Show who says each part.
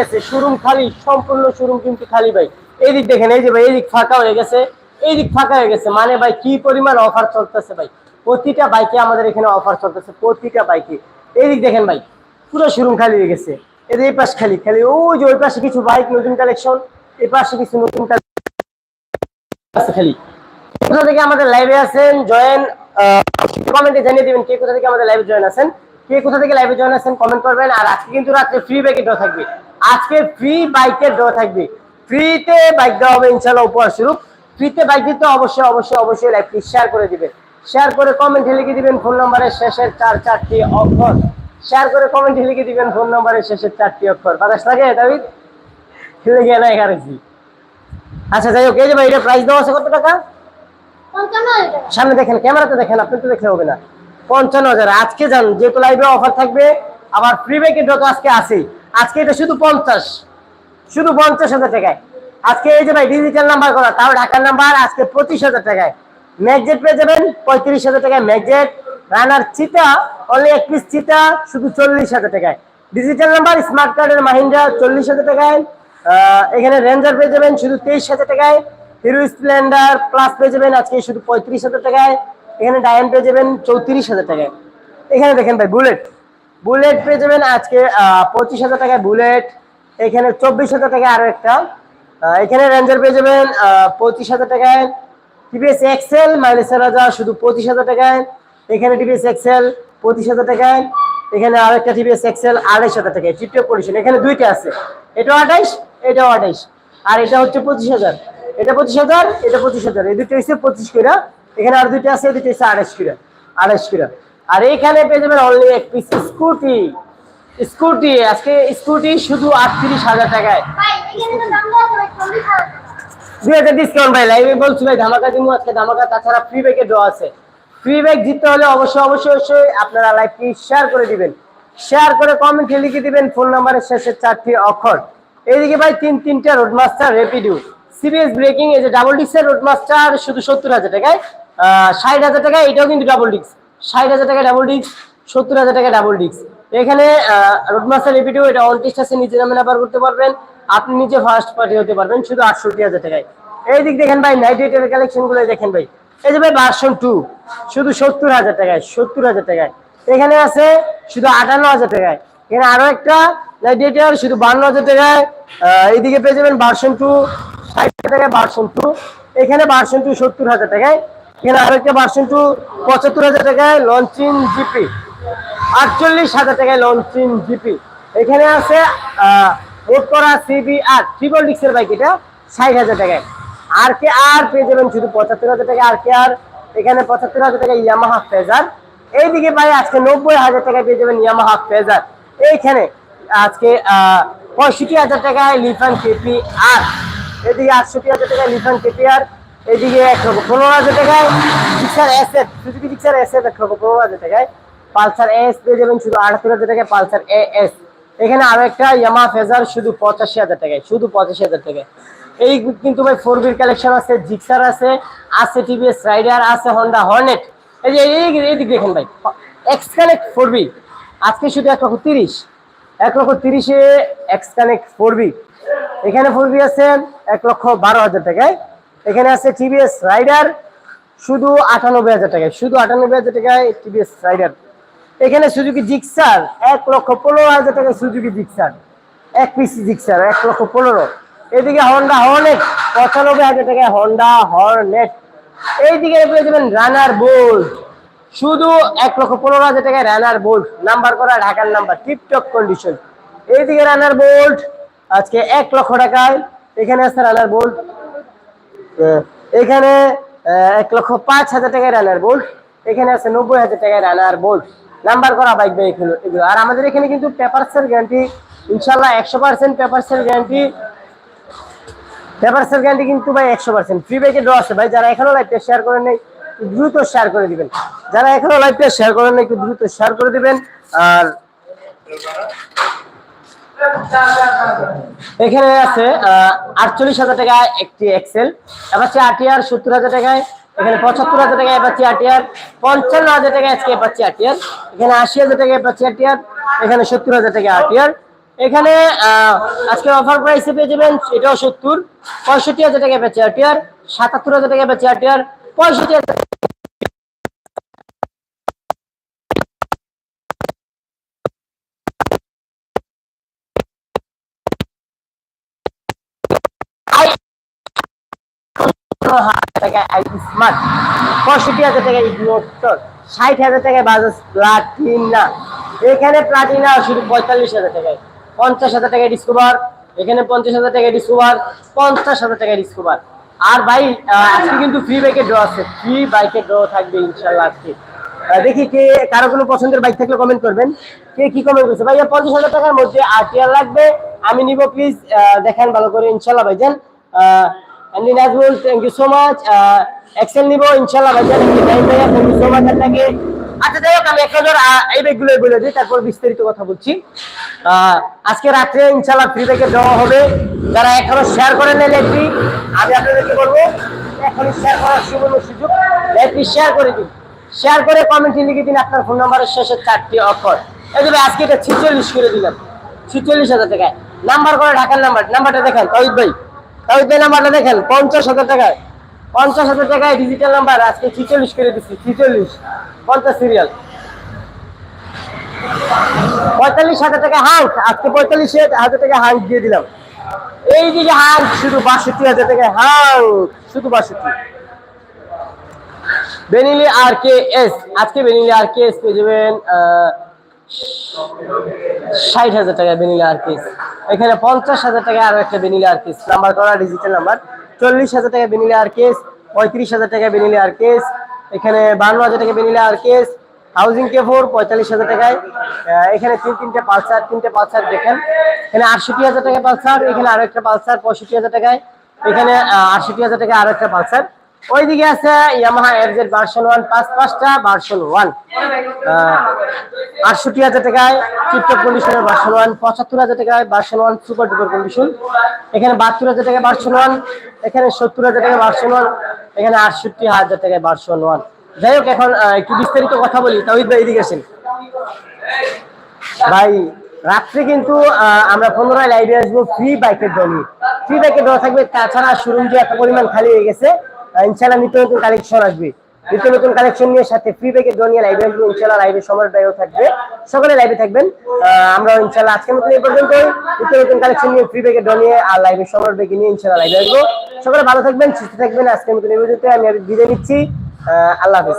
Speaker 1: গেছে শোরুম খালি, সম্পূর্ণ শোরুম কিন্তু খালি ভাই। এই দিক দেখেন, এই যে ভাই এই দিক ফাঁকা হয়ে গেছে। এই দিক ফাঁকা হয়ে গেছে মানে ভাই, কি পরিমাণ অফার চলতেছে ভাই? প্রতিটা বাইকে আমাদের এখানে অফার চলতেছে, প্রতিটা বাইকে এই দিক দেখেন ভাই, পুরো শোরুম খালি হয়ে গেছে। এদের এই পাশ খালি খালি ওই যে ওই পাশে কিছু বাইক নতুন কালেকশন এই পাশে কিছু নতুন আছে খালি। কোথা থেকে আমাদের লাইভে আছেন, জয়েন কমেন্টে জানিয়ে দিবেন কে কোথা থেকে আমাদের লাইভে জয়েন আছেন। কে কোথা থেকে লাইভে জয়েন আছেন কমেন্ট করবেন। আর আজকে কিন্তু রাত্রে ফ্রি বাইকের ড্র থাকবে। আজকে ফ্রি বাইকের দেওয়া থাকবে। ফ্রিতে বাইক দেওয়া হবে ইনশাল্লাহ উপহার স্বরূপ। ফ্রিতে বাইক দিতে অবশ্যই অবশ্যই অবশ্যই লাইভটি শেয়ার করে দিবেন। শেয়ার করে কমেন্টে লিখে দিবেন ফোন নম্বরের শেষের চার চারটি অক্ষর। শেয়ার করে কমেন্টে লিখে দিবেন ফোন নম্বরের শেষের চারটি অক্ষর। বাতাস থাকে দাবিদ গিয়ে না এগারেছি আচ্ছা যাই হোক এই যে ভাই এটা প্রাইস দেওয়া আছে কত টাকা? সামনে দেখেন ক্যামেরাতে দেখেন আপনি তো দেখলে হবে না। পঞ্চান্ন হাজার। আজকে যান যেহেতু লাইভে অফার থাকবে আবার ফ্রি ব্যাকের যত আজকে আছে আজকে এটা শুধু পঞ্চাশ। শুধু পঞ্চাশ হাজার টাকায়। আজকে এই যে ভাই ডিজিটাল নাম্বার করা, তাও ঢাকার নাম্বার আজকে পঁচিশ হাজার টাকায়। ম্যাকজেট পেয়ে যাবেন, পঁয়ত্রিশ হাজার টাকায় ম্যাকজেট রানার চিতা অনলি এক পিস চিতা শুধু চল্লিশ হাজার টাকায়। ডিজিটাল নাম্বার স্মার্ট কার্ডের মাহিন্দ্রা, চল্লিশ হাজার টাকায়। এখানে রেঞ্জার পেয়ে যাবেন, শুধু তেইশ হাজার টাকায়। হিরো স্প্লেন্ডার প্লাস পেয়ে যাবেন, আজকে শুধু পঁয়ত্রিশ হাজার টাকায়। এখানে ডায়ন পেয়ে যাবেন, চৌত্রিশ হাজার টাকায়। এখানে দেখেন ভাই বুলেট বুলেট পেয়ে যাবেন আজকে পঁচিশ হাজার টাকায় বুলেট এখানে চব্বিশ হাজার টাকায় আরও একটা। এখানে রেঞ্জার পেয়ে যাবেন পঁচিশ হাজার টাকায় টিভিএস এক্সেল মাইনাস রাজা, শুধু পঁচিশ হাজার টাকায়। এখানে টিভিএস এক্সেল পঁচিশ হাজার টাকায়। এখানে আরেকটা টিভিএস এক্সেল আড়াইশ হাজার টাকায়। চিত্র পলিশন এখানে দুইটা আছে। এটাও আঠাইশ এটাও আঠাইশ আর এটা হচ্ছে পঁচিশ হাজার। এটা পঁচিশ হাজার, এটা পঁচিশ হাজার। এই দুটো হচ্ছে পঁচিশ কিরা এখানে আর দুইটা আছে দুটো হচ্ছে আড়াইশ কিরা আড়াইশ কিরা আর এইখানে পেয়ে যাবেন অনলি এক পিস স্কুটি স্কুটি আজকে স্কুটি শুধু আটত্রিশ হাজার টাকায়। দুই হাজার ডিসকাউন্ট ভাই লাইভে বলছি ভাই ধামাকা দিমু আজকে ধামাকা তাছাড়া ফ্রি ব্যাগে ড্র আছে। ফ্রি ব্যাগ জিততে হলে অবশ্যই অবশ্যই অবশ্যই আপনারা লাইভটি শেয়ার করে দিবেন। শেয়ার করে কমেন্টে লিখে দিবেন ফোন নাম্বারের শেষের চারটি অক্ষর। এইদিকে ভাই তিন তিনটা রোড মাস্টার রেপিডিউ সিবিএস ব্রেকিং এই যে ডাবল ডিক্সের রোড মাস্টার শুধু সত্তর হাজার টাকায় ষাট হাজার টাকায় এটাও কিন্তু ডাবল ডিক্স ষাট হাজার টাকা ডাবল ডিক্স সত্তর হাজার টাকা ডাবল ডিক্স এখানে রোডমাস্টার রেপিডিও এটা অনটিস্ট আছে, নিজে নামে ব্যবহার করতে পারবেন। আপনি নিজে ফার্স্ট পার্টি হতে পারবেন, শুধু আটষট্টি হাজার টাকায়। এই দিক দেখেন ভাই নাইট এর কালেকশনগুলো দেখেন ভাই। এই যে ভাই ভার্সন টু শুধু সত্তর হাজার টাকায়, সত্তর হাজার টাকায়। এখানে আছে, শুধু আটান্ন হাজার টাকায়। এখানে আরও একটা নাইট শুধু বান্ন হাজার টাকায়। এইদিকে পেয়ে যাবেন ভার্সন টু ষাট টাকায় ভার্সন টু এখানে ভার্সন টু সত্তর হাজার টাকায়। এখানে আরও একটা ভার্সন টু পঁচাত্তর হাজার টাকায় লঞ্চিং জিপি আটচল্লিশ হাজার টাকায় লঞ্চিং জিপি এখানে আছে বোট করা সিবি আর ট্রিপল ডিক্সের বাইক এটা, ষাট হাজার টাকায়। আর কে আর পেয়ে যাবেন শুধু পঁচাত্তর হাজার টাকা আর কে আর এখানে পঁচাত্তর হাজার টাকা ইয়ামাহা ফেজার এইদিকে ভাই আজকে নব্বই হাজার টাকায় পেয়ে যাবেন ইয়ামাহা ফেজার এইখানে আজকে পঁয়ষট্টি হাজার টাকায় লিফান কেপি আর এদিকে আটষট্টি হাজার টাকায় লিফান কেপি আর এদিকে এক লক্ষ জিক্সার এস এস হাজার পালসার এস শুধু হাজার পালসার এ এস এখানে একটা ইয়ামা ফেজার শুধু পঁচাশি হাজার টাকায়, শুধু পঁচাশি হাজার এই কিন্তু ভাই ফোর বির কালেকশন আছে জিক্সার আছে টিভিএস রাইডার আছে হন্ডা হর্নেট এই যে এই ভাই। এক্স কানেক্ট ফোর বি আজকে শুধু এক লক্ষ তিরিশ। এক লক্ষ তিরিশে এক্স কানেক্ট ফোর এখানে ফোর বি আছে এক লক্ষ বারো হাজার টাকায়। এখানে আছে টিভিএস রাইডার শুধু আটানব্বই হাজার টাকায়, শুধু আটানব্বই হাজার টাকায় টিভিএস রাইডার এখানে সুজুকি জিক্সার এক লক্ষ পনেরো হাজার টাকায় সুজুকি জিক্সার এক পিস জিক্সার এক লক্ষ পনেরো। এদিকে হন্ডা হর্নেট পঁচানব্বই হাজার টাকায় হন্ডা হর্নেট এইদিকে পেয়ে যাবেন রানার বোল্ট শুধু এক লক্ষ পনেরো হাজার টাকায় রানার বোল্ট নাম্বার করা ঢাকার নাম্বার টিপটপ কন্ডিশন এইদিকে রানার বোল্ট আজকে এক লক্ষ টাকায়, এখানে আছে রানার বোল্ট এখানে এক লক্ষ পাঁচ হাজার টাকায় রানার বোল্ট এখানে আছে নব্বই হাজার টাকায় রানার বোল্ট নাম্বার করা বাইক ভাই এগুলো এগুলো। আর আমাদের এখানে কিন্তু পেপারসের গ্যারান্টি ইনশাল্লাহ একশো পার্সেন্ট পেপারসের গ্যারান্টি পেপারসের গ্যারান্টি কিন্তু ভাই একশো পার্সেন্ট ফ্রি বাইকে ড্র আছে। ভাই, যারা এখনও লাইভটা শেয়ার করেন নাই দ্রুত শেয়ার করে দিবেন। যারা এখনও লাইভটা শেয়ার করেন নাই, একটু দ্রুত শেয়ার করে দিবেন। আর এখানে আছে আটচল্লিশ হাজার টাকা একটি এক্সেল অ্যাপাচি আটিয়ার সত্তর হাজার টাকায়, এখানে পঁচাত্তর হাজার টাকা অ্যাপাচি আটিয়ার পঞ্চান্ন হাজার টাকা আজকে অ্যাপাচি আটিয়ার এখানে আশি হাজার টাকা অ্যাপাচি আটিয়ার এখানে সত্তর হাজার টাকা আটিয়ার এখানে আজকে অফার প্রাইসে পেয়ে যাবেন, এটাও সত্তর, পঁয়ষট্টি হাজার টাকা পেয়ে চেয়ার টিয়ার সাতাত্তর হাজার টাকা পেয়ে চেয়ার টিয়ার পঁয়ষট্টি হাজার টাকা স্মার্ট পঁয়ষট্টি হাজার টাকা ইগনোটর ষাট হাজার টাকায় বাজাজ প্লাটিনা এখানে প্লাটিনা শুধু পঁয়তাল্লিশ হাজার টাকায়। পঞ্চাশ হাজার টাকায় এখানে পঞ্চাশ হাজার টাকায় পঞ্চাশ হাজার টাকায় আর ভাই আজকে কিন্তু ফ্রি বাইকের ড্র আছে। ফ্রি বাইকের ড্র থাকবে ইনশাল্লাহ আজকে। দেখি কে, কারও কোনো পছন্দের বাইক থাকলে কমেন্ট করবেন। কে কি কমেন্ট করছে? ভাইয়া, পঞ্চাশ হাজার টাকার মধ্যে আরটিআর লাগবে। আমি নিব প্লিজ দেখেন ভালো করে। ইনশাল্লাহ ভাইজান। Andy Nazmul thank you so much Excel নিব ইনশাল্লাহ ভাইজান থ্যাংক ইউ সো মাচ আপনাকে। আচ্ছা যাই হোক, আমি এক নজর এই ব্যাগগুলো বলে দিই, তারপর বিস্তারিত কথা বলছি। আজকে রাত্রে ইনশাল্লাহ ফ্রি ব্যাগে দেওয়া হবে। যারা এখনও শেয়ার করে নেই লাইভটি আমি আপনাদেরকে বলব, এখনই শেয়ার করার সুবর্ণ সুযোগ। লাইভটি শেয়ার করে দিন। শেয়ার করে কমেন্টে লিখে দিন, আপনার ফোন নাম্বারের শেষে চারটি অক্ষর। এই যে আজকে এটা ছিচল্লিশ করে দিলাম। ছিচল্লিশ হাজার টাকায়। নাম্বার করে ঢাকার নাম্বার নাম্বারটা দেখেন, তহিদ ভাই। ভাই নাম্বারটা দেখেন, পঞ্চাশ হাজার টাকায়। পঞ্চাশ হাজার টাকায় ডিজিটাল নাম্বার আজকে ছিচল্লিশ করে দিচ্ছি ছিচল্লিশ। পঞ্চাশ সিরিয়াল পঁয়তাল্লিশ হাজার টাকা হাঙ্ক আজকে পঁয়তাল্লিশ হাজার টাকা হাঙ্ক দিয়ে দিলাম। এই দিকে হাঙ্ক শুধু বাষট্টি হাজার টাকা হাঙ্ক শুধু বাষট্টি। বেনিলি আর কে এস আজকে বেনিলি আর কে এস পেয়ে যাবেন ষাট হাজার টাকা বেনিলি আর কে এখানে পঞ্চাশ হাজার টাকা আরও একটা বেনিলি আর কেস নাম্বার করা ডিজিটাল নাম্বার চল্লিশ হাজার টাকা বেনিলি আর কেস পঁয়ত্রিশ হাজার টাকা বেনিলি আর কেস এখানে বান্ন হাজার টাকা বেনিলি আর কেস হাউজিং কে ফোর পঁয়তাল্লিশ হাজার টাকায়। এখানে তিন তিনটে পালসার তিনটে পালসার দেখেন। এখানে আটষট্টি হাজার টাকা পালসার, এখানে আরও একটা পালসার, পঁয়ষট্টি হাজার টাকায়। এখানে আটষট্টি হাজার টাকা আরও একটা পালসার। ওইদিকে আছে ইয়ামাহা এফজেড ভার্সন ওয়ান পাঁচ পাঁচটা ভার্সন ওয়ান আটষট্টি হাজার টাকায় টিপটপ কন্ডিশনের ভার্সন ওয়ান পঁচাত্তর হাজার টাকায় version one super duper condition এখানে বাহাত্তর হাজার টাকা ভার্সন ওয়ান এখানে সত্তর হাজার টাকা ভার্সন ওয়ান এখানে আটষট্টি হাজার টাকায় ভার্সন ওয়ান যাই হোক, এখন একটু বিস্তারিত কথা বলি তাহিদ ভাই এদিকে আসেন। ভাই, রাত্রে কিন্তু আমরা পনেরোয় লাইভে আসব ফ্রি বাইকের ড্র ফ্রি বাইকের ড্র থাকবে, তাছাড়া শোরুম যে এত পরিমাণ খালি হয়ে গেছে ইনশাল্লাহ নিত্য নতুন কালেকশন আসবে। নিত্য নতুন কালেকশন নিয়ে সাথে ফ্রি ড্র নিয়ে লাইভে আসব ইনশাল্লাহ লাইভে সময় ব্যয় থাকবে। সকলে লাইভে থাকবেন। আমরা ইনশাল্লাহ আজকের মতন এই পর্যন্ত। নিত্য নতুন কালেকশন নিয়ে ফ্রি নিয়ে আর লাইভে সময় বেগে নিয়ে ইনশাল্লাহ লাইভে আসব। সকলে ভালো থাকবেন, সুস্থ থাকবেন। আজকের মতন এই পর্যন্ত। আমি বিদায় নিচ্ছি। আল্লাহ হাফিজ।